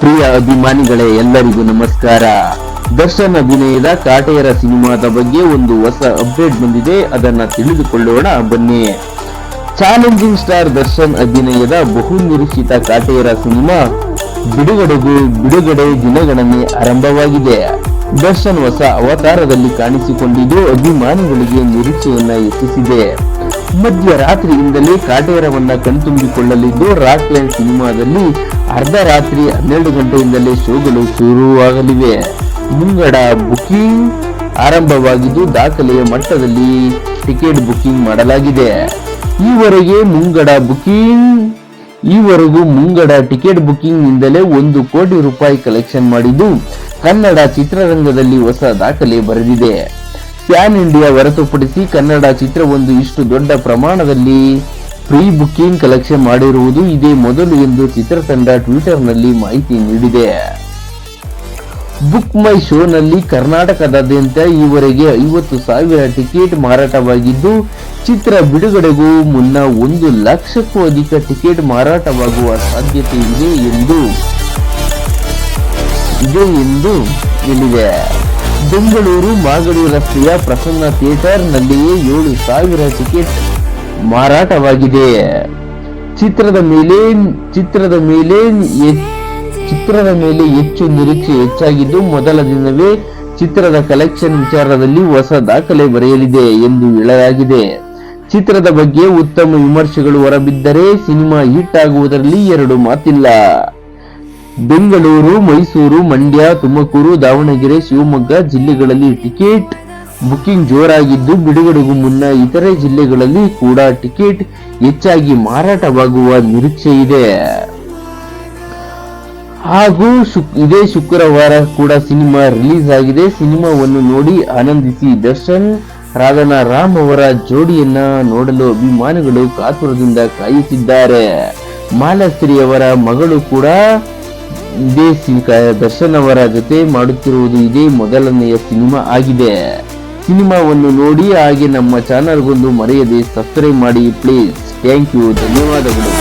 ಪ್ರಿಯ ಅಭಿಮಾನಿಗಳೇ, ಎಲ್ಲರಿಗೂ ನಮಸ್ಕಾರ. ದರ್ಶನ್ ಅಭಿನಯದ ಕಾಟೇರ ಸಿನಿಮಾದ ಬಗ್ಗೆ ಒಂದು ಹೊಸ ಅಪ್ಡೇಟ್ ಬಂದಿದೆ, ಅದನ್ನ ತಿಳಿದುಕೊಳ್ಳೋಣ, ಬನ್ನಿ. ಚಾಲೆಂಜಿಂಗ್ ಸ್ಟಾರ್ ದರ್ಶನ್ ಅಭಿನಯದ ಬಹು ನಿರೀಕ್ಷಿತ ಕಾಟೇರ ಸಿನಿಮಾ, ಬಿಡುಗಡೆಗೂ, ಬಿಡುಗಡೆ ದಿನಗಣನೆ ಆರಂಭವಾಗಿದೆ. ದರ್ಶನ್ ಹೊಸ ಅವತಾರದಲ್ಲಿ ಕಾಣಿಸಿಕೊಂಡಿದ್ದು, ಅಭಿಮಾನಿಗಳಿಗೆ ನಿರೀಕ್ಷೆಯನ್ನ ಹೆಚ್ಚಿಸಿದೆ. ಮಧ್ಯರಾತ್ರಿಯಿಂದಲೇ ಕಾಟೇರವನ್ನ ಕಣ್ತುಂಬಿಕೊಳ್ಳಲಿದ್ದು ರಾಕ್ ಲೈನ್ ಸಿನಿಮಾದಲ್ಲಿ ಅರ್ಧ ರಾತ್ರಿ ಹನ್ನೆರಡು ಗಂಟೆಯಿಂದಲೇ ಶೋಗಳು ಶುರುವಾಗಲಿವೆ. ಮುಂಗಡ ಬುಕಿಂಗ್ ಆರಂಭವಾಗಿದ್ದು, ದಾಖಲೆಯ ಮಟ್ಟದಲ್ಲಿ ಟಿಕೆಟ್ ಬುಕಿಂಗ್ ಮಾಡಲಾಗಿದೆ. ಈವರೆಗೆ ಮುಂಗಡ ಬುಕಿಂಗ್, ಈವರೆಗೂ ಮುಂಗಡ ಟಿಕೆಟ್ ಬುಕಿಂಗ್ ನಿಂದಲೇ ಒಂದು ಕೋಟಿ ರೂಪಾಯಿ ಕಲೆಕ್ಷನ್ ಮಾಡಿದ್ದು, ಕನ್ನಡ ಚಿತ್ರರಂಗದಲ್ಲಿ ಹೊಸ ದಾಖಲೆ ಬರೆದಿದೆ. ಪ್ಯಾನ್ ಇಂಡಿಯಾ ಹೊರತುಪಡಿಸಿ ಕನ್ನಡ ಚಿತ್ರವೊಂದು ಇಷ್ಟು ದೊಡ್ಡ ಪ್ರಮಾಣದಲ್ಲಿ ಪ್ರೀ ಬುಕಿಂಗ್ ಕಲೆಕ್ಷನ್ ಮಾಡಿರುವುದು ಇದೇ ಮೊದಲು ಎಂದು ಚಿತ್ರತಂಡ ಟ್ವಿಟರ್ನಲ್ಲಿ ಮಾಹಿತಿ ನೀಡಿದೆ. ಬುಕ್ ಮೈ ಶೋನಲ್ಲಿ ಕರ್ನಾಟಕದಾದ್ಯಂತ ಈವರೆಗೆ ಐವತ್ತು ಸಾವಿರ ಟಿಕೆಟ್ ಮಾರಾಟವಾಗಿದ್ದು, ಚಿತ್ರ ಬಿಡುಗಡೆಗೂ ಮುನ್ನ ಒಂದು ಲಕ್ಷಕ್ಕೂ ಅಧಿಕ ಟಿಕೆಟ್ ಮಾರಾಟವಾಗುವ ಸಾಧ್ಯತೆ ಇದೆ ಎಂದು ಇದೆ ಎಂದು ಹೇಳಿದೆ. ಬೆಂಗಳೂರು ಮಾಗಡಿ ರಸ್ತೆಯ ಪ್ರಸನ್ನ ಥಿಯೇಟರ್ನಲ್ಲಿಯೇ ಏಳು ಸಾವಿರ ಟಿಕೆಟ್ ಮಾರಾಟವಾಗಿದೆ. ಚಿತ್ರದ ಮೇಲೆ ಚಿತ್ರದ ಮೇಲೆ ಚಿತ್ರದ ಮೇಲೆ ಹೆಚ್ಚು ನಿರೀಕ್ಷೆ ಹೆಚ್ಚಾಗಿದ್ದು ಮೊದಲ ದಿನವೇ ಚಿತ್ರದ ಕಲೆಕ್ಷನ್ ವಿಚಾರದಲ್ಲಿ ಹೊಸ ದಾಖಲೆ ಬರೆಯಲಿದೆ ಎಂದು ಹೇಳಲಾಗಿದೆ. ಚಿತ್ರದ ಬಗ್ಗೆ ಉತ್ತಮ ವಿಮರ್ಶೆಗಳು ಹೊರಬಿದ್ದರೆ ಸಿನಿಮಾ ಹಿಟ್ ಆಗುವುದರಲ್ಲಿ ಎರಡು ಮಾತಿಲ್ಲ. ಬೆಂಗಳೂರು, ಮೈಸೂರು, ಮಂಡ್ಯ, ತುಮಕೂರು, ದಾವಣಗೆರೆ, ಶಿವಮೊಗ್ಗ ಜಿಲ್ಲೆಗಳಲ್ಲಿ ಟಿಕೆಟ್ ಬುಕಿಂಗ್ ಜೋರಾಗಿದ್ದು, ಬಿಡುಗಡೆಗೂ ಮುನ್ನ ಇತರೆ ಜಿಲ್ಲೆಗಳಲ್ಲಿ ಕೂಡ ಟಿಕೆಟ್ ಹೆಚ್ಚಾಗಿ ಮಾರಾಟವಾಗುವ ನಿರೀಕ್ಷೆ ಇದೆ. ಹಾಗೂ ಇದೇ ಶುಕ್ರವಾರ ಕೂಡ ಸಿನಿಮಾ ರಿಲೀಸ್ ಆಗಿದೆ. ಸಿನಿಮಾವನ್ನು ನೋಡಿ ಆನಂದಿಸಿ ದರ್ಶನ್ ರಾಧನಾ ರಾಮ್ ಅವರ ಜೋಡಿಯನ್ನ ನೋಡಲು ಅಭಿಮಾನಿಗಳು ಕಾತುರದಿಂದ ಕಾಯುತ್ತಿದ್ದಾರೆ. ಮಾಲಾಶ್ರೀ ಅವರ ಮಗಳು ಕೂಡ ಇದೇ ದರ್ಶನ್ ಅವರ ಜೊತೆ ಮಾಡುತ್ತಿರುವುದು ಇದೇ ಮೊದಲನೆಯ ಸಿನಿಮಾ ಆಗಿದೆ. ಸಿನಿಮಾವನ್ನು ನೋಡಿ ಹಾಗೆ ನಮ್ಮ ಚಾನಲ್ಗೊಂದು ಮರೆಯದೆ ಸಬ್ಸ್ಕ್ರೈಬ್ ಮಾಡಿ ಪ್ಲೀಸ್ ಥ್ಯಾಂಕ್ ಯು ಧನ್ಯವಾದಗಳು.